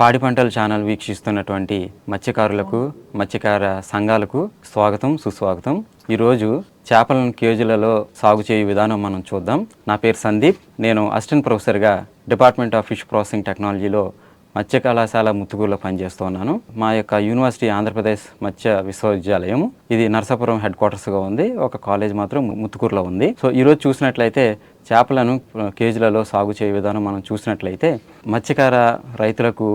పాడి పంటల ఛానల్ వీక్షిస్తున్నటువంటి మత్స్యకారులకు మత్స్యకార సంఘాలకు స్వాగతం సుస్వాగతం. ఈరోజు చేపలను కేజీలలో సాగు చేయు విధానం మనం చూద్దాం. నా పేరు సందీప్. నేను అసిస్టెంట్ ప్రొఫెసర్గా డిపార్ట్మెంట్ ఆఫ్ ఫిష్ ప్రాసెసింగ్ టెక్నాలజీలో మత్స్య కళాశాల ముత్తుకూరులో పనిచేస్తున్నాను మా యొక్క యూనివర్సిటీ ఆంధ్రప్రదేశ్ మత్స్య విశ్వవిద్యాలయం. ఇది నరసాపురం హెడ్ క్వార్టర్స్గా ఉంది. ఒక కాలేజ్ మాత్రం ముత్తుకూరులో ఉంది. సో ఈరోజు చూసినట్లయితే చేపలను కేజీలలో సాగు చేయ విధానం మనం చూసినట్లయితే మత్స్యకార రైతులకు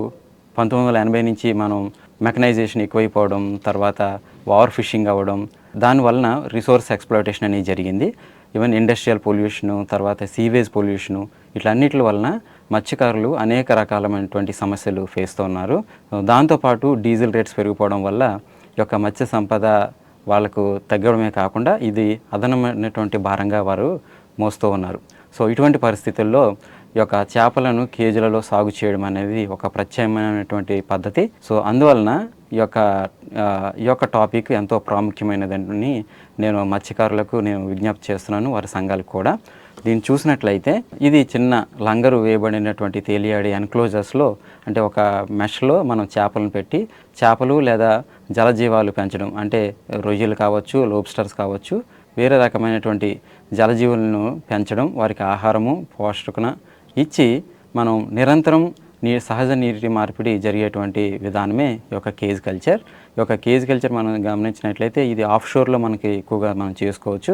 పంతొమ్మిది వందల ఎనభై నుంచి మనం మెకనైజేషన్ ఎక్కువైపోవడం తర్వాత ఓవర్ ఫిషింగ్ అవ్వడం దానివలన రిసోర్స్ ఎక్స్ప్లోటేషన్ అనేది జరిగింది. ఈవెన్ ఇండస్ట్రియల్ పొల్యూషను తర్వాత సీవేజ్ పొల్యూషను ఇట్లన్నిటి వలన మత్స్యకారులు అనేక రకాలైనటువంటి సమస్యలు ఫేస్తూ ఉన్నారు. దాంతోపాటు డీజిల్ రేట్స్ పెరిగిపోవడం వల్ల ఈ యొక్క మత్స్య సంపద వాళ్ళకు తగ్గడమే కాకుండా ఇది అదనమైనటువంటి భారంగా వారు మోస్తూ ఉన్నారు. సో ఇటువంటి పరిస్థితుల్లో ఈ యొక్క చేపలను కేజీలలో సాగు చేయడం అనేది ఒక ప్రత్యేకమైనటువంటి పద్ధతి. సో అందువలన ఈ యొక్క ఈ యొక్క టాపిక్ ఎంతో ప్రాముఖ్యమైనదని నేను మత్స్యకారులకు నేను విజ్ఞప్తి చేస్తున్నాను. వారి సంఘాలకు కూడా. దీన్ని చూసినట్లయితే ఇది చిన్న లంగరు వేయబడినటువంటి తేలియాడి ఎన్క్లోజర్స్లో అంటే ఒక మెష్లో మనం చేపలను పెట్టి చేపలు లేదా జలజీవాలు పెంచడం. అంటే రొయ్యలు కావచ్చు లోబ్స్టర్స్ కావచ్చు వేరే రకమైనటువంటి జలజీవులను పెంచడం వారికి ఆహారము పోషకున ఇచ్చి మనం నిరంతరం నీ సహజ నీటి మార్పిడి జరిగేటువంటి విధానమే ఈ యొక్క కేజ్ కల్చర్. ఈ యొక్క కేజ్ కల్చర్ మనం గమనించినట్లయితే ఇది ఆఫ్ షోర్లో మనకి ఎక్కువగా మనం చేసుకోవచ్చు.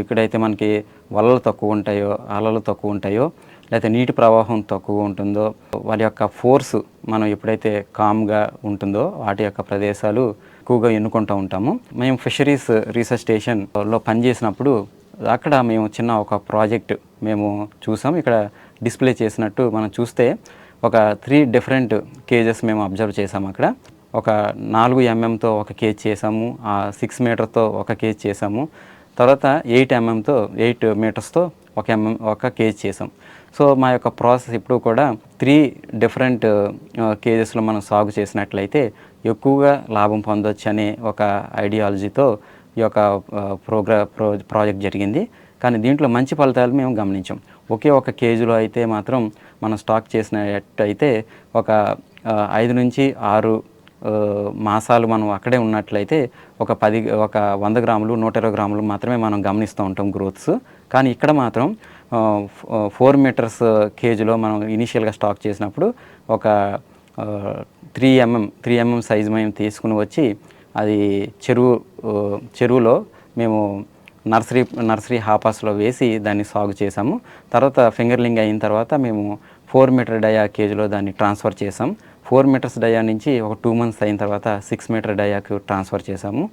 ఎక్కడైతే మనకి వలలు తక్కువ ఉంటాయో అలలు తక్కువ ఉంటాయో లేకపోతే నీటి ప్రవాహం తక్కువ ఉంటుందో వారి యొక్క ఫోర్స్ మనం ఎప్పుడైతే కామ్గా ఉంటుందో వాటి యొక్క ప్రదేశాలు ఎక్కువగా ఎన్నుకుంటూ ఉంటాము. మేము ఫిషరీస్ రీసెర్చ్ స్టేషన్లో పనిచేసినప్పుడు అక్కడ మేము చిన్న ఒక ప్రాజెక్ట్ మేము చూసాం. ఇక్కడ డిస్ప్లే చేసినట్టు మనం చూస్తే ఒక త్రీ డిఫరెంట్ కేజెస్ మేము అబ్జర్వ్ చేసాము అక్కడ. ఒక నాలుగు ఎంఎంతో ఒక కేజ్ చేసాము ఆ సిక్స్ మీటర్తో ఒక కేజ్ చేసాము తర్వాత ఎయిట్ ఎంఎంతో ఎయిట్ మీటర్స్తో ఒక ఎంఎం ఒక కేజ్ చేసాం సో మా యొక్క ప్రాసెస్ ఇప్పుడు కూడా త్రీ డిఫరెంట్ కేజెస్లో మనం సాగు చేసినట్లయితే ఎక్కువగా లాభం పొందొచ్చు అనే ఒక ఐడియాలజీతో ఈ యొక్క ప్రోగ్రా ప్రో ప్రాజెక్ట్ జరిగింది. కానీ దీంట్లో మంచి ఫలితాలు మేము గమనించాం. ఒకే ఒక కేజీలో అయితే మాత్రం మనం స్టాక్ చేసినట్టయితే ఒక ఐదు నుంచి ఆరు మాసాలు మనం అక్కడే ఉన్నట్లయితే ఒక పది ఒక వంద గ్రాములు నూట ఇరవై గ్రాములు మాత్రమే మనం గమనిస్తూ ఉంటాం గ్రోత్స్. కానీ ఇక్కడ మాత్రం ఫోర్ మీటర్స్ కేజీలో మనం ఇనీషియల్గా స్టాక్ చేసినప్పుడు ఒక three MM three MM size మేము తీసుకుని వచ్చి అది చెరువు చెరువులో మేము నర్సరీ నర్సరీ హాపాస్లో వేసి దాన్ని సాగు చేసాము తర్వాత ఫింగర్లింగ్ అయిన తర్వాత మేము ఫోర్ మీటర్ డయా కేజీలో దాన్ని ట్రాన్స్ఫర్ చేసాం ఫోర్ మీటర్స్ డయా నుంచి ఒక టూ మంత్స్ అయిన తర్వాత సిక్స్ మీటర్ డయాకు ట్రాన్స్ఫర్ చేసాము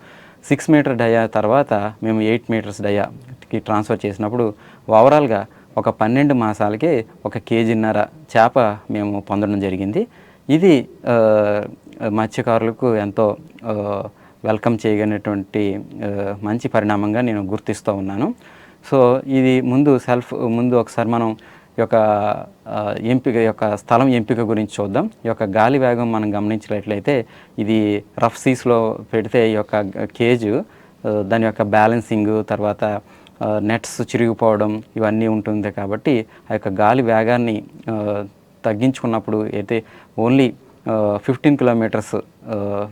సిక్స్ మీటర్ డయా తర్వాత మేము ఎయిట్ మీటర్స్ డయాకి ట్రాన్స్ఫర్ చేసినప్పుడు ఓవరాల్గా ఒక పన్నెండు మాసాలకి ఒక కేజీన్నర చేప మేము పొందడం జరిగింది. ఇది మత్స్యకారులకు ఎంతో వెల్కమ్ చేయగలిగినటువంటి మంచి పరిణామంగా నేను గుర్తిస్తూ ఉన్నాను. సో ఇది ముందు సెల్ఫ్ ముందు ఒకసారి మనం యొక్క ఎంపిక యొక్క స్థలం ఎంపిక గురించి చూద్దాం. ఈ యొక్క గాలి వేగం మనం గమనించినట్లయితే ఇది రఫ్ సీస్లో పెడితే ఈ యొక్క కేజు దాని యొక్క బ్యాలెన్సింగ్ తర్వాత నెట్స్ చిరిగిపోవడం ఇవన్నీ ఉంటుంది కాబట్టి ఆ యొక్క గాలి వేగాన్ని తగ్గించుకున్నప్పుడు అయితే ఓన్లీ ఫిఫ్టీన్ కిలోమీటర్స్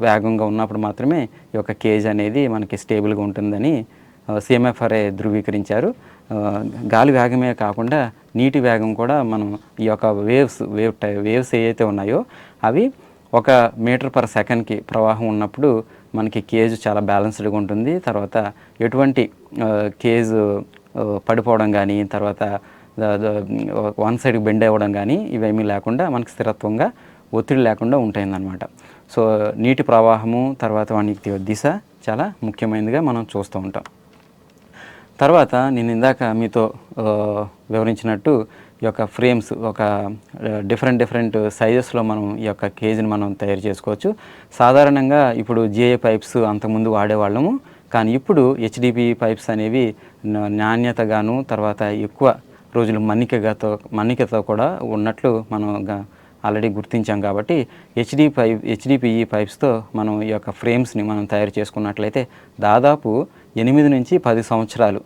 వేగంగా ఉన్నప్పుడు మాత్రమే ఈ యొక్క కేజ్ అనేది మనకి స్టేబుల్గా ఉంటుందని సిఎంఎఫ్ఆర్ఏ ధృవీకరించారు. గాలి వేగమే కాకుండా నీటి వేగం కూడా మనం ఈ యొక్క వేవ్స్ వేవ్ టై వేవ్స్ ఏవైతే ఉన్నాయో అవి ఒక మీటర్ పర్ సెకండ్కి ప్రవాహం ఉన్నప్పుడు మనకి కేజ్ చాలా బ్యాలెన్స్డ్గా ఉంటుంది. తర్వాత ఎటువంటి కేజ్ పడిపోవడం కానీ తర్వాత వన్ సైడ్ బెండ్ అవ్వడం కానీ ఇవేమీ లేకుండా మనకి స్థిరత్వంగా ఒత్తిడి లేకుండా ఉంటాయిందన్నమాట సో నీటి ప్రవాహము తర్వాత వానికి దిశ చాలా ముఖ్యమైనదిగా మనం చూస్తూ ఉంటాం. తర్వాత నేను ఇందాక మీతో వివరించినట్టు ఈ యొక్క ఫ్రేమ్స్ ఒక డిఫరెంట్ డిఫరెంట్ సైజెస్లో మనం ఈ యొక్క కేజీని మనం తయారు చేసుకోవచ్చు. సాధారణంగా ఇప్పుడు జిఏ పైప్స్ అంతకుముందు వాడేవాళ్ళము. కానీ ఇప్పుడు హెచ్డిపి పైప్స్ అనేవి నా- నాణ్యతగాను తర్వాత ఎక్కువ రోజులు మన్నికగాతో మన్నికతో కూడా ఉన్నట్లు మనం ఆల్రెడీ గుర్తించాం కాబట్టి హెచ్డి పైప్ హెచ్డిపిఈ పైప్స్తో మనం ఈ యొక్క ఫ్రేమ్స్ని మనం తయారు చేసుకున్నట్లయితే దాదాపు ఎనిమిది నుంచి పది సంవత్సరాలు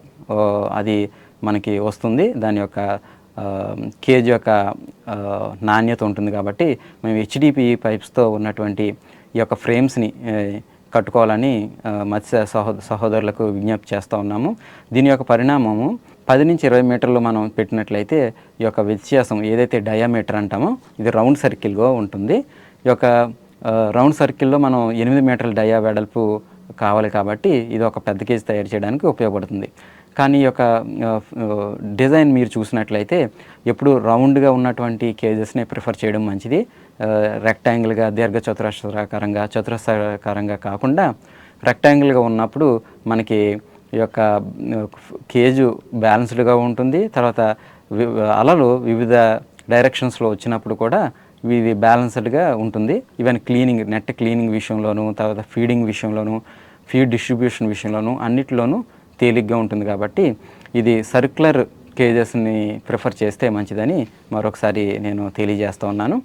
అది మనకి వస్తుంది. దాని యొక్క కేజ్ యొక్క నాణ్యత ఉంటుంది కాబట్టి మేము హెచ్డిపిఈ పైప్స్తో ఉన్నటువంటి ఈ యొక్క ఫ్రేమ్స్ని కట్టుకోవాలని మత్స్య సహో సహోదరులకు విజ్ఞప్తి చేస్తూ ఉన్నాము. దీని యొక్క పరిణామము పది నుంచి ఇరవై మీటర్లు మనం పెట్టినట్లయితే ఈ యొక్క వ్యత్యాసం ఏదైతే డయామీటర్ అంటామో ఇది రౌండ్ సర్కిల్గా ఉంటుంది. ఈ యొక్క రౌండ్ సర్కిల్లో మనం ఎనిమిది మీటర్ల డయా వెడల్పు కావాలి కాబట్టి ఇది ఒక పెద్ద కేజీ తయారు చేయడానికి ఉపయోగపడుతుంది. కానీ ఈ యొక్క డిజైన్ మీరు చూసినట్లయితే ఎప్పుడు రౌండ్గా ఉన్నటువంటి కేజెస్ని ప్రిఫర్ చేయడం మంచిది. రెక్టాంగిల్గా దీర్ఘ చతురస్రాకారంగా చతురస్రాకారంగా కాకుండా రెక్టాంగిల్గా ఉన్నప్పుడు మనకి యొక్క కేజు బ్యాలెన్స్డ్గా ఉంటుంది. తర్వాత వి- అలలు వివిధ డైరెక్షన్స్లో వచ్చినప్పుడు కూడా ఇది బ్యాలెన్స్డ్గా ఉంటుంది. ఈవెన్ క్లీనింగ్ నెట్ క్లీనింగ్ విషయంలోనూ తర్వాత ఫీడింగ్ విషయంలోనూ ఫీడ్ డిస్ట్రిబ్యూషన్ విషయంలోనూ అన్నిటిలోనూ తేలిగ్గా ఉంటుంది కాబట్టి ఇది సర్క్యులర్ కేజెస్ని ప్రిఫర్ చేస్తే మంచిదని మరొకసారి నేను తెలియజేస్తూ ఉన్నాను.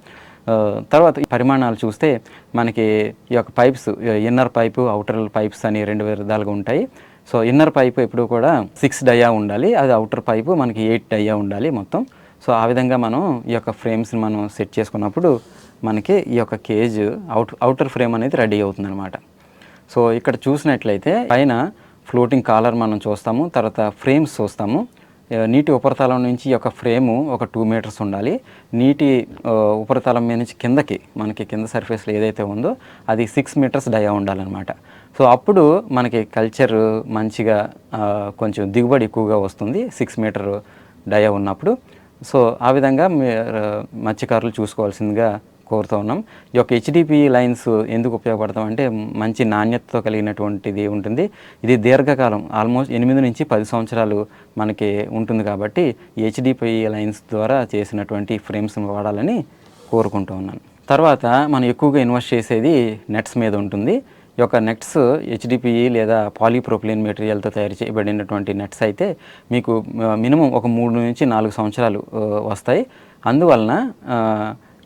తర్వాత ఈ పరిమాణాలు చూస్తే మనకి ఈ యొక్క pipes inner pipe outer pipes అని రెండు విధాలుగా ఉంటాయి. సో ఇన్నర్ పైపు ఎప్పుడు కూడా సిక్స్ డయా ఉండాలి. అది అవుటర్ పైపు మనకి ఎయిట్ డయా ఉండాలి మొత్తం. సో ఆ విధంగా మనం ఈ యొక్క ఫ్రేమ్స్ని మనం సెట్ చేసుకున్నప్పుడు మనకి ఈ యొక్క కేజ్ అవుట్ అవుటర్ ఫ్రేమ్ అనేది రెడీ అవుతుంది సో ఇక్కడ చూసినట్లయితే పైన ఫ్లోటింగ్ కాలర్ మనం చూస్తాము తర్వాత ఫ్రేమ్స్ చూస్తాము. నీటి ఉపరితలం నుంచి ఈ యొక్క ఫ్రేము ఒక టూ మీటర్స్ ఉండాలి. నీటి ఉపరితలం మీద నుంచి కిందకి మనకి కింద సర్ఫేస్లో ఏదైతే ఉందో అది సిక్స్ మీటర్స్ డయా ఉండాలన్నమాట. సో అప్పుడు మనకి కల్చర్ మంచిగా కొంచెం దిగుబడి ఎక్కువగా వస్తుంది. సిక్స్ మీటర్ డయా ఉన్నప్పుడు. సో ఆ విధంగా మత్స్యకారులు చూసుకోవాల్సిందిగా కోరుతూ ఉన్నాం. ఈ యొక్క హెచ్డిపి లైన్స్ ఎందుకు ఉపయోగపడతాం అంటే మంచి నాణ్యతతో కలిగినటువంటిది ఉంటుంది. ఇది దీర్ఘకాలం ఆల్మోస్ట్ ఎనిమిది నుంచి పది సంవత్సరాలు మనకి ఉంటుంది కాబట్టి హెచ్డిపి లైన్స్ ద్వారా చేసినటువంటి ఫ్రేమ్స్ని వాడాలని కోరుకుంటూ ఉన్నాను. తర్వాత మనం ఎక్కువగా ఇన్వెస్ట్ చేసేది నెట్స్ మీద ఉంటుంది. యొక్క నెట్స్ హెచ్డిపిఈ లేదా పాలీప్రోపిలిన్ మెటీరియల్తో తయారు చేయబడినటువంటి నెట్స్ అయితే మీకు మినిమం ఒక మూడు నుంచి నాలుగు సంవత్సరాలు వస్తాయి. అందువలన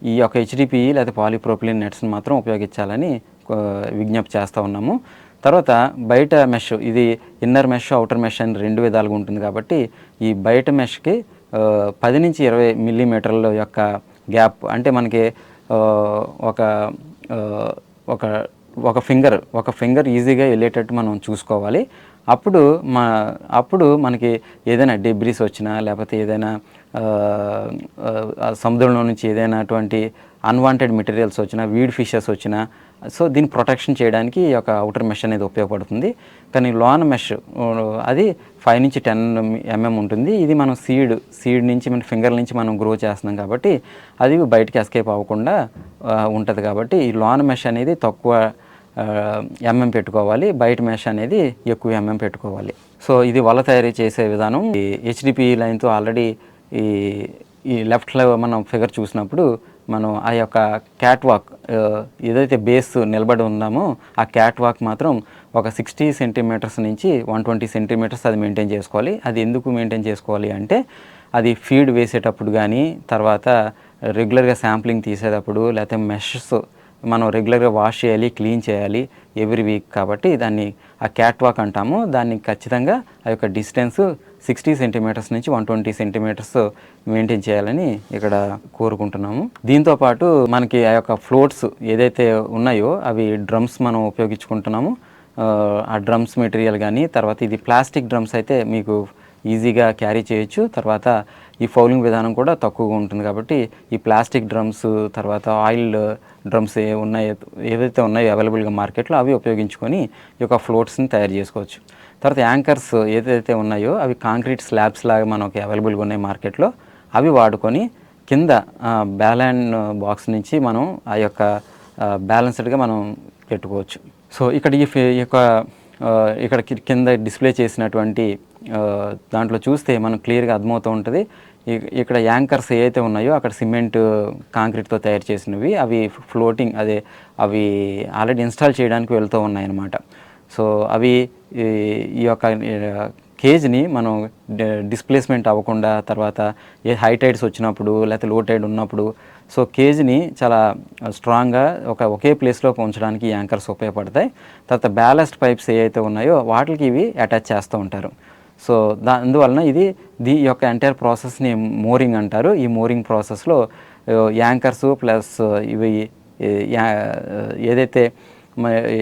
ఈ యొక్క హెచ్డిపిఈ లేదా పాలీప్రోపిలిన్ నెట్స్ని మాత్రం ఉపయోగించాలని విజ్ఞప్తి చేస్తూ ఉన్నాము. తర్వాత బయట మెష్ ఇది ఇన్నర్ మెష్ అవుటర్ మెష్ అని రెండు విధాలుగా ఉంటుంది కాబట్టి ఈ బయట మెష్కి పది నుంచి ఇరవై మిల్లీమీటర్ల యొక్క గ్యాప్ అంటే మనకి ఒక ఒక ఒక ఫింగర్ ఒక ఫింగర్ ఈజీగా వెళ్ళేటట్టు మనం చూసుకోవాలి. అప్పుడు మా అప్పుడు మనకి ఏదైనా డెబ్రీస్ వచ్చినా లేకపోతే ఏదైనా సముద్రంలో నుంచి ఏదైనా అటువంటి అన్వాంటెడ్ మెటీరియల్స్ వచ్చినా వీడ్ ఫిషెస్ వచ్చినా సో దీన్ని ప్రొటెక్షన్ చేయడానికి ఈ యొక్క అవుటర్ మెష్ అనేది ఉపయోగపడుతుంది. కానీ లోన్ మెష్ అది ఫైవ్ నుంచి టెన్ ఎంఎం mm ఉంటుంది. ఇది మనం సీడ్ సీడ్ నుంచి మన ఫింగర్ నుంచి మనం గ్రో చేస్తున్నాం కాబట్టి అది బయటకి ఎస్కేప్ అవ్వకుండా ఉంటుంది కాబట్టి ఈ లోన్ మెష్ అనేది తక్కువ ఎంఎం పెట్టుకోవాలి. బయట మెష్ అనేది ఎక్కువ ఎంఎం పెట్టుకోవాలి. సో ఇది వల తయారీ చేసే విధానం. ఈ హెచ్డిపి లైన్తో ఆల్రెడీ ఈ ఈ లెఫ్ట్లో మనం ఫిగర్ చూసినప్పుడు మనం ఆ యొక్క క్యాట్ వాక్ ఏదైతే బేస్ నిలబడి ఉన్నామో ఆ క్యాట్ వాక్ మాత్రం ఒక సిక్స్టీ సెంటీమీటర్స్ నుంచి వన్ ట్వంటీ సెంటీమీటర్స్ అది మెయింటైన్ చేసుకోవాలి. అది ఎందుకు మెయింటైన్ చేసుకోవాలి అంటే అది ఫీడ్ వేసేటప్పుడు కానీ తర్వాత రెగ్యులర్గా శాంప్లింగ్ తీసేటప్పుడు లేకపోతే మెషెస్ మనం రెగ్యులర్గా వాష్ చేయాలి క్లీన్ చేయాలి ఎవ్రీ వీక్ కాబట్టి దాన్ని ఆ క్యాట్ వాక్ అంటాము. దాన్ని ఖచ్చితంగా ఆ యొక్క డిస్టెన్స్ సిక్స్టీ సెంటీమీటర్స్ నుంచి వన్ ట్వంటీ సెంటీమీటర్స్ మెయింటైన్ చేయాలని ఇక్కడ కోరుకుంటున్నాము. దీంతో పాటు మనకి ఆ యొక్క ఫ్లోట్స్ ఏదైతే ఉన్నాయో అవి డ్రమ్స్ మనం ఉపయోగించుకుంటున్నాము. ఆ, ఆ డ్రమ్స్ మెటీరియల్ కానీ తర్వాత ఇది ప్లాస్టిక్ డ్రమ్స్ అయితే మీకు ఈజీగా క్యారీ చేయొచ్చు. తర్వాత ఈ ఫౌలింగ్ విధానం కూడా తక్కువగా ఉంటుంది కాబట్టి ఈ ప్లాస్టిక్ డ్రమ్స్ తర్వాత ఆయిల్ డ్రమ్స్ ఏ ఉన్నాయో ఏవైతే ఉన్నాయో అవైలబుల్గా మార్కెట్లో అవి ఉపయోగించుకొని ఈ యొక్క ఫ్లోట్స్ని తయారు చేసుకోవచ్చు. తర్వాత యాంకర్స్ ఏదైతే ఉన్నాయో అవి కాంక్రీట్ స్లాబ్స్ లాగా మనకి అవైలబుల్గా ఉన్నాయి మార్కెట్లో అవి వాడుకొని కింద బ్యాలెన్ బాక్స్ నుంచి మనం ఆ యొక్క బ్యాలెన్స్డ్గా మనం పెట్టుకోవచ్చు. సో ఇక్కడ ఈ ఫే- ఈ యొక్క ఇక్కడ కింద డిస్ప్లే చేసినటువంటి దాంట్లో చూస్తే మనం క్లియర్గా అర్థమవుతూ ఉంటుంది. ఇక్కడ యాంకర్స్ ఏవైతే ఉన్నాయో అక్కడ సిమెంట్ కాంక్రీట్తో తయారు చేసినవి అవి ఫ్లోటింగ్ అదే అవి ఆల్రెడీ ఇన్స్టాల్ చేయడానికి వెళ్తూ ఉన్నాయన్నమాట. సో అవి ఈ ఈ యొక్క కేజ్ని మనం డిస్ప్లేస్మెంట్ అవ్వకుండా తర్వాత ఏ హై టైడ్స్ వచ్చినప్పుడు లేకపోతే లో టైడ్ ఉన్నప్పుడు సో కేజ్ని చాలా స్ట్రాంగ్గా ఒక ఒకే ప్లేస్లో ఉంచడానికి యాంకర్స్ ఉపయోగపడతాయి. తర్వాత బ్యాలెస్ట్ పైప్స్ ఏవైతే ఉన్నాయో వాటికి ఇవి అటాచ్ చేస్తూ ఉంటారు. సో దా అందువలన ఇది దీ యొక్క ఎంటైర్ ప్రాసెస్ని మోరింగ్ అంటారు. ఈ మోరింగ్ ప్రాసెస్లో యాంకర్స్ ప్లస్ ఇవి యా- ఏదైతే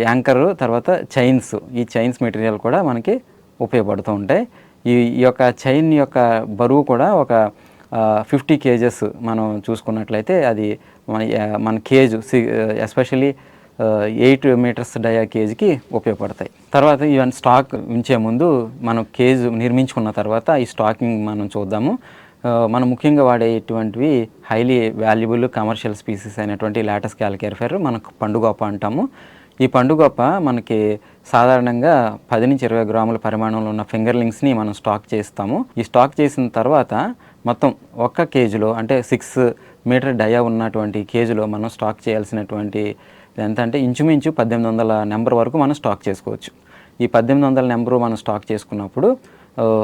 యాంకరు తర్వాత చైన్స్ ఈ చైన్స్ మెటీరియల్ కూడా మనకి ఉపయోగపడుతూ ఉంటాయి. ఈ యొక్క చైన్ యొక్క బరువు కూడా ఒక ఫిఫ్టీ కేజెస్ మనం చూసుకున్నట్లయితే అది మన మన cage especially eight metres dia కేజీకి ఉపయోగపడతాయి. తర్వాత ఈవెన్ స్టాక్ ఉంచే ముందు మనం కేజ్ నిర్మించుకున్న తర్వాత ఈ స్టాకింగ్ మనం చూద్దాము. మనం ముఖ్యంగా వాడేటువంటివి హైలీ వాల్యుబుల్ కమర్షియల్ స్పీసీస్ అయినటువంటి లాటస్ క్యాలికేర్ఫెర్ మనకు పండుగొప్ప అంటాము. ఈ పండుగొప్ప మనకి సాధారణంగా పది నుంచి ఇరవై గ్రాముల పరిమాణంలో ఉన్న ఫింగర్లింగ్స్ని మనం స్టాక్ చేస్తాము. ఈ స్టాక్ చేసిన తర్వాత మొత్తం ఒక్క కేజీలో అంటే సిక్స్ మీటర్ డయా ఉన్నటువంటి కేజీలో మనం స్టాక్ చేయాల్సినటువంటి ఎంత అంటే ఇంచుమించు పద్దెనిమిది వందల నెంబర్ వరకు మనం స్టాక్ చేసుకోవచ్చు. ఈ పద్దెనిమిది వందల నెంబరు మనం స్టాక్ చేసుకున్నప్పుడు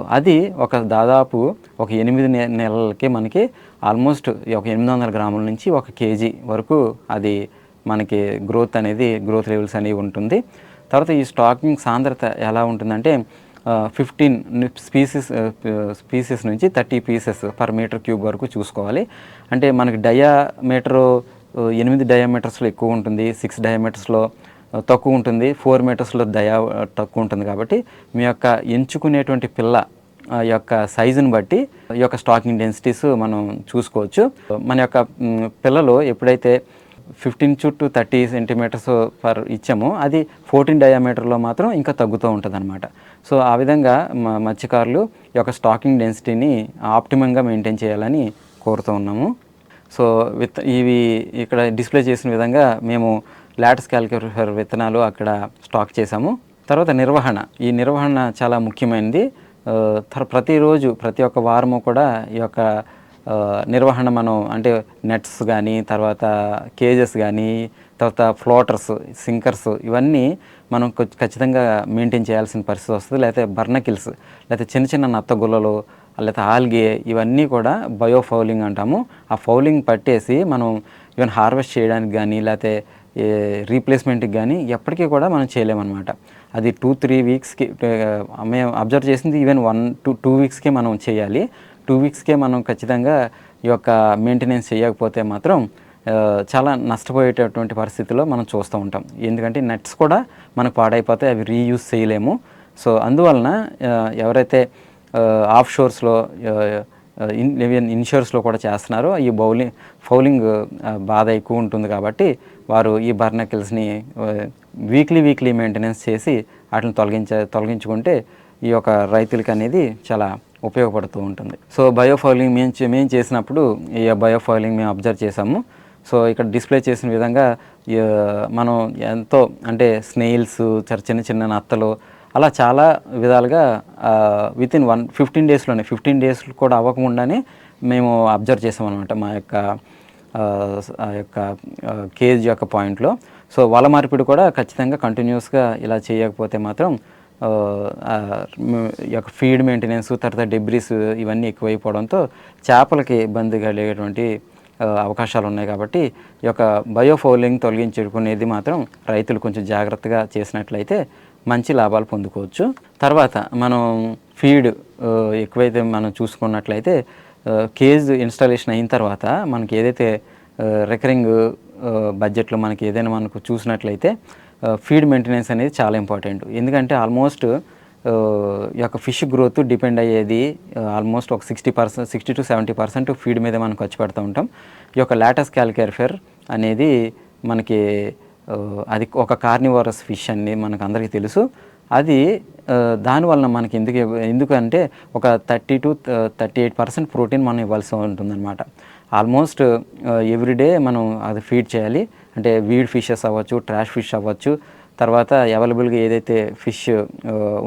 అది ఒక దాదాపు ఒక ఎనిమిది నె- నెలలకి మనకి ఆల్మోస్ట్ ఒక ఎనిమిది వందల గ్రాముల నుంచి ఒక కేజీ వరకు అది మనకి గ్రోత్ అనేది గ్రోత్ లెవెల్స్ అనేవి ఉంటుంది. తర్వాత ఈ స్టాకింగ్ సాంద్రత ఎలా ఉంటుందంటే ఫిఫ్టీన్ స్పీసెస్ స్పీసెస్ నుంచి thirty pieces per meter cube వరకు చూసుకోవాలి. అంటే మనకి డయామీటరు ఎనిమిది డయామీటర్స్లో ఎక్కువ ఉంటుంది సిక్స్ డయామీటర్స్లో తక్కువ ఉంటుంది ఫోర్ మీటర్స్లో దయా తక్కువ ఉంటుంది కాబట్టి మీ యొక్క ఎంచుకునేటువంటి పిల్ల ఆ యొక్క సైజుని బట్టి ఈ యొక్క స్టాకింగ్ డెన్సిటీస్ మనం చూసుకోవచ్చు. మన యొక్క పిల్లలు ఎప్పుడైతే ఫిఫ్టీన్ చుట్టూ థర్టీ సెంటీమీటర్స్ పర్ ఇచ్చామో అది ఫోర్టీన్ డయామీటర్లో మాత్రం ఇంకా తగ్గుతూ ఉంటుంది అనమాట సో ఆ విధంగా మ- మత్స్యకారులు ఈ యొక్క స్టాకింగ్ డెన్సిటీని ఆప్టిమంగా మెయింటైన్ చేయాలని కోరుతూ ఉన్నాము. సో విత్ ఇవి ఇక్కడ డిస్ప్లే చేసిన విధంగా మేము లాటస్ క్యాలిక్యులేటర్ విత్తనాలు అక్కడ స్టాక్ చేసాము తర్వాత నిర్వహణ. ఈ నిర్వహణ చాలా ముఖ్యమైనది. తర్- ప్రతిరోజు ప్రతి ఒక్క వారము కూడా ఈ యొక్క నిర్వహణ మనం అంటే నెట్స్ కానీ తర్వాత కేజెస్ కానీ తర్వాత ఫ్లోటర్స్ సింకర్స్ ఇవన్నీ మనం ఖచ్చితంగా మెయింటైన్ చేయాల్సిన పరిస్థితి వస్తుంది. లేకపోతే బర్నకిల్స్ లేకపోతే చిన్న చిన్న నత్త గుల్లలు లేకపోతే ఆల్గే ఇవన్నీ కూడా బయో ఫౌలింగ్ అంటాము. ఆ ఫౌలింగ్ పట్టేసి మనం ఈవెన్ హార్వెస్ట్ చేయడానికి కానీ లేకపోతే రీప్లేస్మెంట్కి కానీ ఎప్పటికీ కూడా మనం చేయలేమన్నమాట. అది టూ త్రీ వీక్స్కి మేము అబ్జర్వ్ చేసింది ఈవెన్ వన్ టూ టూ వీక్స్కే మనం చేయాలి. టూ వీక్స్కే మనం ఖచ్చితంగా ఈ యొక్క మెయింటెనెన్స్ చేయకపోతే మాత్రం చాలా నష్టపోయేటటువంటి పరిస్థితిలో మనం చూస్తూ ఉంటాం. ఎందుకంటే నెట్స్ కూడా మనకు పాడైపోతే అవి రీయూజ్ చేయలేము. సో అందువలన ఎవరైతే ఆఫ్ షోర్స్లో ఇన్ ఈవెన్ కూడా చేస్తున్నారు. ఈ బౌలింగ్ ఫౌలింగ్ బాధ ఎక్కువ ఉంటుంది కాబట్టి వారు ఈ బర్నకిల్స్ని వీక్లీ వీక్లీ మెయింటెనెన్స్ చేసి వాటిని తొలగించ తొలగించుకుంటే ఈ యొక్క రైతులకి అనేది చాలా ఉపయోగపడుతూ ఉంటుంది. సో బయోఫౌలింగ్ మేము మేము చేసినప్పుడు ఈ బయోఫౌలింగ్ మేము అబ్జర్వ్ చేసాము సో ఇక్కడ డిస్ప్లే చేసిన విధంగా మనం ఎంతో అంటే స్నేయిల్స్ చిన్న చిన్న నత్తలు అలా చాలా విధాలుగా విత్ ఇన్ వన్ ఫిఫ్టీన్ డేస్లోనే ఫిఫ్టీన్ డేస్ కూడా అవ్వకుండానే మేము అబ్జర్వ్ చేసామన్నమాట మా యొక్క ఆ, యొక్క కేజ్ యొక్క పాయింట్లో సో వల మార్పిడి కూడా ఖచ్చితంగా కంటిన్యూస్గా ఇలా చేయకపోతే మాత్రం ఈ యొక్క ఫీడ్ మెయింటెనెన్స్ తర్వాత డెబ్రిస్ ఇవన్నీ ఎక్కువైపోవడంతో చేపలకి ఇబ్బంది కలిగేటువంటి అవకాశాలు ఉన్నాయి కాబట్టి ఈ యొక్క బయోఫౌలింగ్ తొలగించుకునేది మాత్రం రైతులు కొంచెం జాగ్రత్తగా చేసినట్లయితే మంచి లాభాలు పొందుకోవచ్చు. తర్వాత మనం ఫీడ్ ఎక్కువైతే మనం చూసుకున్నట్లయితే కేజ్ ఇన్స్టాలేషన్ అయిన తర్వాత మనకి ఏదైతే రికరింగ్ బడ్జెట్లో మనకి ఏదైనా మనకు చూసినట్లయితే ఫీడ్ మెయింటెనెన్స్ అనేది చాలా ఇంపార్టెంట్. ఎందుకంటే ఆల్మోస్ట్ ఈ యొక్క ఫిష్ గ్రోత్ డిపెండ్ అయ్యేది ఆల్మోస్ట్ ఒక sixty percent sixty to seventy percent feed మీద మనం ఖర్చు పెడుతూ ఉంటాం. ఈ యొక్క లాటస్ క్యాల్కేర్ఫేర్ అనేది మనకి అది ఒక కార్నివరస్ ఫిష్ అని మనకు అందరికీ తెలుసు. అది దానివలన మనకి ఎందుకు ఎందుకంటే ఒక thirty to thirty eight percent protein మనం ఇవ్వాల్సి ఉంటుందన్నమాట. ఆల్మోస్ట్ ఎవ్రీడే మనం అది ఫీడ్ చేయాలి. అంటే వీడ్ ఫిషెస్ అవ్వచ్చు ట్రాష్ ఫిష్ అవ్వచ్చు తర్వాత అవైలబుల్గా ఏదైతే ఫిష్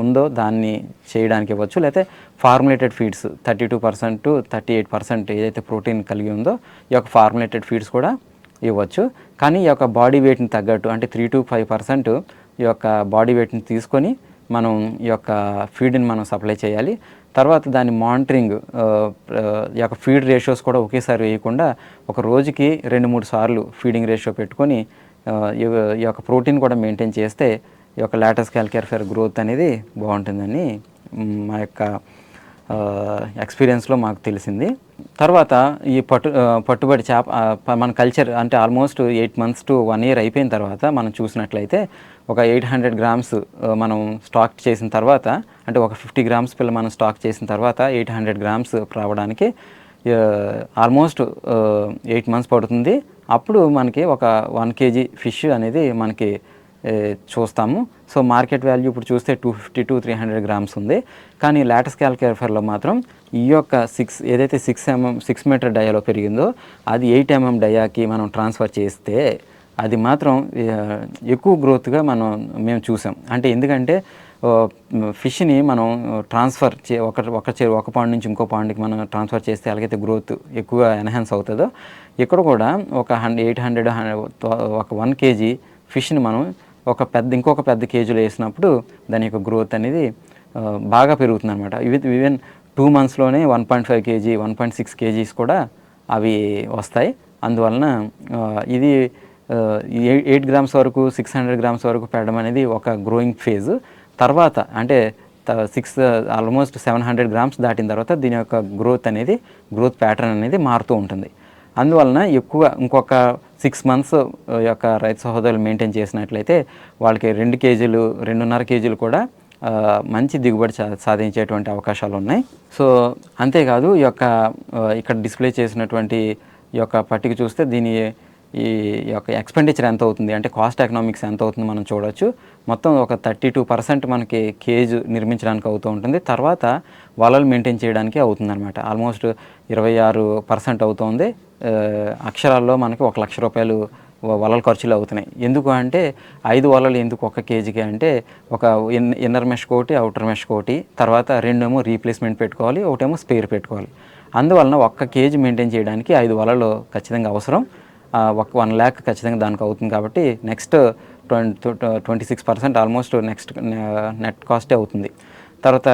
ఉందో దాన్ని చేయడానికి ఇవ్వచ్చు. లేకపోతే formulated feeds thirty two percent to thirty eight percent ఏదైతే ప్రోటీన్ కలిగి ఉందో ఈ యొక్క ఫార్ములేటెడ్ ఫీడ్స్ కూడా ఇవ్వచ్చు. కానీ ఈ యొక్క బాడీ వెయిట్ని తగ్గట్టు అంటే త్రీ టు ఫైవ్ పర్సెంట్ ఈ యొక్క బాడీ వెయిట్ని తీసుకొని మనం ఈ యొక్క ఫీడ్ని మనం సప్లై చేయాలి. తర్వాత దాని మానిటరింగ్ ఈ యొక్క ఫీడ్ రేషియోస్ కూడా ఒకేసారి వేయకుండా ఒక రోజుకి రెండు మూడు సార్లు ఫీడింగ్ రేషియో పెట్టుకొని ఈ యొక్క ప్రోటీన్ కూడా మెయింటైన్ చేస్తే ఈ యొక్క లాటస్ క్యాల్కేర్ఫేర్ గ్రోత్ అనేది బాగుంటుందని మా యొక్క ఎక్స్పీరియన్స్లో మాకు తెలిసింది. తర్వాత ఈ పట్టు పట్టుబడి చేప మన కల్చర్ అంటే almost eight months to one year అయిపోయిన తర్వాత మనం చూసినట్లయితే ఒక ఎయిట్ హండ్రెడ్ గ్రామ్స్ మనం స్టాక్ చేసిన తర్వాత అంటే ఒక ఫిఫ్టీ గ్రామ్స్ పిల్ల మనం స్టాక్ చేసిన తర్వాత ఎయిట్ హండ్రెడ్ గ్రామ్స్ రావడానికి ఆల్మోస్ట్ ఎయిట్ మంత్స్ పడుతుంది. అప్పుడు మనకి ఒక వన్ కేజీ ఫిష్ అనేది మనకి చూస్తాము. సో మార్కెట్ వాల్యూ ఇప్పుడు చూస్తే two fifty to three hundred grams ఉంది. కానీ లేటెస్ట్ క్యాల్కేఫర్లో మాత్రం ఈ యొక్క సిక్స్ ఏదైతే సిక్స్ ఎంఎం సిక్స్ మీటర్ డయాలో పెరిగిందో అది ఎయిట్ ఎంఎం డయాకి మనం ట్రాన్స్ఫర్ చేస్తే అది మాత్రం ఎక్కువ గ్రోత్గా మనం మేము చూసాం. అంటే ఎందుకంటే ఫిష్ని మనం ట్రాన్స్ఫర్ చే ఒక ఒక చే ఒక పాండ్ నుంచి ఇంకో పాండ్కి మనం ట్రాన్స్ఫర్ చేస్తే ఎలాగైతే గ్రోత్ ఎక్కువ ఎన్హాన్స్ అవుతుందో ఇక్కడ కూడా ఒక హండ్రెడ్ ఎయిట్ హండ్రెడ్ ఒక వన్ కేజీ ఫిష్ని మనం ఒక పెద్ద ఇంకొక పెద్ద కేజీలో వేసినప్పుడు దాని యొక్క గ్రోత్ అనేది బాగా పెరుగుతుంది అనమాట even two మంత్స్లోనే one point five KG one point six KGs కూడా అవి వస్తాయి. అందువలన ఇది ఎయిట్ గ్రామ్స్ వరకు సిక్స్ హండ్రెడ్ గ్రామ్స్ వరకు పెట్టడం అనేది ఒక గ్రోయింగ్ ఫేజ్ తర్వాత అంటే six almost seven hundred grams దాటిన తర్వాత దీని యొక్క గ్రోత్ అనేది గ్రోత్ ప్యాటర్న్ అనేది మారుతూ ఉంటుంది. అందువలన ఎక్కువ ఇంకొక సిక్స్ మంత్స్ యొక్క రైతు సహోదరులు మెయింటైన్ చేసినట్లయితే వాళ్ళకి రెండు కేజీలు రెండున్నర కేజీలు కూడా మంచి దిగుబడి సా సాధించేటువంటి అవకాశాలు ఉన్నాయి. సో అంతేకాదు ఈ యొక్క ఇక్కడ డిస్ప్లే చేసినటువంటి ఈ యొక్క పట్టిక చూస్తే దీని ఈ యొక్క ఎక్స్పెండిచర్ ఎంత అవుతుంది? అంటే కాస్ట్ ఎకనామిక్స్ ఎంత అవుతుంది మనం చూడవచ్చు మొత్తం ఒక థర్టీ టూ పర్సెంట్ మనకి కేజ్ నిర్మించడానికి అవుతూ ఉంటుంది. తర్వాత వలలు మెయింటైన్ చేయడానికి అవుతుందన్నమాట. ఆల్మోస్ట్ ఇరవై ఆరు పర్సెంట్ అవుతుంది అక్షరాల్లో మనకి ఒక లక్ష రూపాయలు వలల ఖర్చులు అవుతున్నాయి. ఎందుకు అంటే ఐదు వలలు ఎందుకు ఒక కేజీకి అంటే ఒక ఇన్ ఇన్నర్ మెష్ కోటి అవుటర్ మెష్ కోటి తర్వాత రెండేమో రీప్లేస్మెంట్ పెట్టుకోవాలి ఒకటేమో స్పేర్ పెట్టుకోవాలి. అందువలన ఒక్క కేజీ మెయింటైన్ చేయడానికి ఐదు వలలు ఖచ్చితంగా అవసరం. ఒక వన్ ల్యాక్ ఖచ్చితంగా దానికి అవుతుంది కాబట్టి next twenty twenty six percent almost next net కాస్టే అవుతుంది. తర్వాత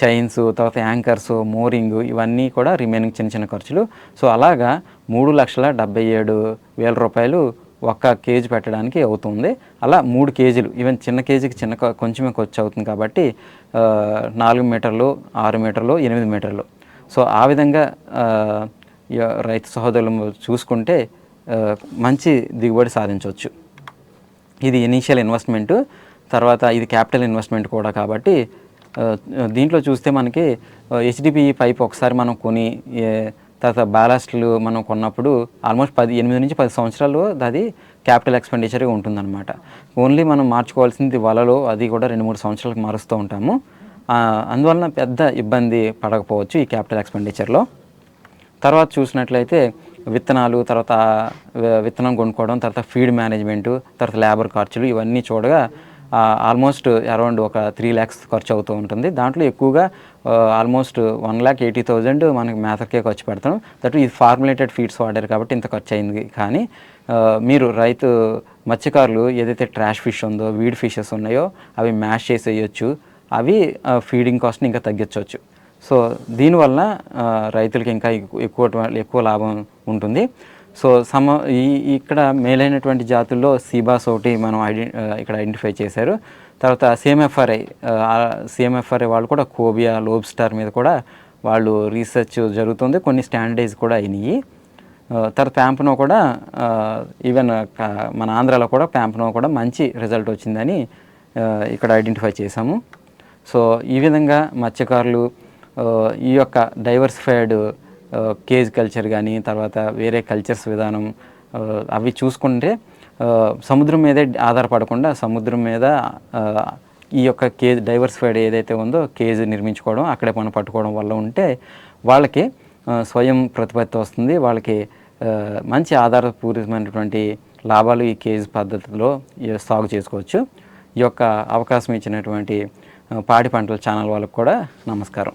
చైన్స్ తర్వాత యాంకర్స్ మోరింగ్ ఇవన్నీ కూడా రిమైనింగ్ చిన్న చిన్న ఖర్చులు. సో అలాగా మూడు లక్షల డెబ్బై ఏడు వేల రూపాయలు ఒక్క కేజీ పెట్టడానికి అవుతుంది. అలా మూడు కేజీలు ఈవెన్ చిన్న కేజీకి చిన్న కొంచెమే ఖర్చు అవుతుంది కాబట్టి నాలుగు మీటర్లు ఆరు మీటర్లు ఎనిమిది మీటర్లు. సో ఆ విధంగా రైతు సహోదరులు చూసుకుంటే మంచి దిగుబడి సాధించవచ్చు. ఇది ఇనీషియల్ ఇన్వెస్ట్మెంట్ తర్వాత ఇది క్యాపిటల్ ఇన్వెస్ట్మెంట్ కూడా కాబట్టి దీంట్లో చూస్తే మనకి హెచ్డిపి పైప్ ఒకసారి మనం కొని తర్వాత బ్యాలాస్ట్లు మనం కొన్నప్పుడు ఆల్మోస్ట్ పది ఎనిమిది నుంచి పది సంవత్సరాలు అది క్యాపిటల్ ఎక్స్పెండిచర్ ఉంటుందన్నమాట. ఓన్లీ మనం మార్చుకోవాల్సింది వలలో అది కూడా రెండు మూడు సంవత్సరాలకు మారుస్తూ ఉంటాము. అందువలన పెద్ద ఇబ్బంది పడకపోవచ్చు ఈ క్యాపిటల్ ఎక్స్పెండిచర్లో తర్వాత చూసినట్లయితే విత్తనాలు తర్వాత విత్తనం కొనుక్కోవడం తర్వాత ఫీడ్ మేనేజ్మెంట్ తర్వాత లేబర్ ఖర్చులు ఇవన్నీ చూడగా ఆల్మోస్ట్ అరౌండ్ ఒక త్రీ ల్యాక్స్ ఖర్చు అవుతూ ఉంటుంది. దాంట్లో ఎక్కువగా almost one lakh eighty thousand మనకి మేతకే ఖర్చు పెడతాం. దట్ ఇది ఫార్ములేటెడ్ ఫీడ్స్ వాడారు కాబట్టి ఇంత ఖర్చు అయింది. కానీ మీరు రైతు మత్స్యకారులు ఏదైతే ట్రాష్ ఫిష్ ఉందో వీడ్ ఫిషెస్ ఉన్నాయో అవి మ్యాష్ చేసేయచ్చు. అవి ఫీడింగ్ కాస్ట్ని ఇంకా తగ్గించవచ్చు సో దీనివల్ల రైతులకి ఇంకా ఎక్కువ ఎక్కువ లాభం ఉంటుంది. సో సమ ఈ ఇక్కడ మేలైనటువంటి జాతుల్లో సీబాస్ ఒకటి మనం ఐడెం ఇక్కడ ఐడెంటిఫై చేశారు. తర్వాత సిఎంఎఫ్ఆర్ఐ సిఎంఎఫ్ఆర్ఐ వాళ్ళు కూడా కోబియా లోబ్ స్టార్ మీద కూడా వాళ్ళు రీసెర్చ్ జరుగుతుంది. కొన్ని స్టాండర్డైజ్ కూడా అయినాయి. తర్వాత ప్యాంపనో కూడా ఈవెన్ మన ఆంధ్రాలో కూడా ప్యాంపనో కూడా మంచి రిజల్ట్ వచ్చిందని ఇక్కడ ఐడెంటిఫై చేశాము. సో ఈ విధంగా మత్స్యకారులు ఈ యొక్క డైవర్సిఫైడ్ కేజ్ కల్చర్ కానీ తర్వాత వేరే కల్చర్స్ విధానం అవి చూసుకుంటే సముద్రం మీదే ఆధారపడకుండా సముద్రం మీద ఈ యొక్క కేజ్ డైవర్సిఫైడ్ ఏదైతే ఉందో కేజ్ నిర్మించుకోవడం అక్కడే మనం పట్టుకోవడం వల్ల ఉంటే వాళ్ళకి స్వయం ప్రతిపత్తి వస్తుంది. వాళ్ళకి మంచి ఆధారపూరితమైనటువంటి లాభాలు ఈ కేజ్ పద్ధతిలో సాగు చేసుకోవచ్చు. ఈ యొక్క అవకాశం ఇచ్చినటువంటి పాడి పంటల ఛానల్ వాళ్ళకు కూడా నమస్కారం.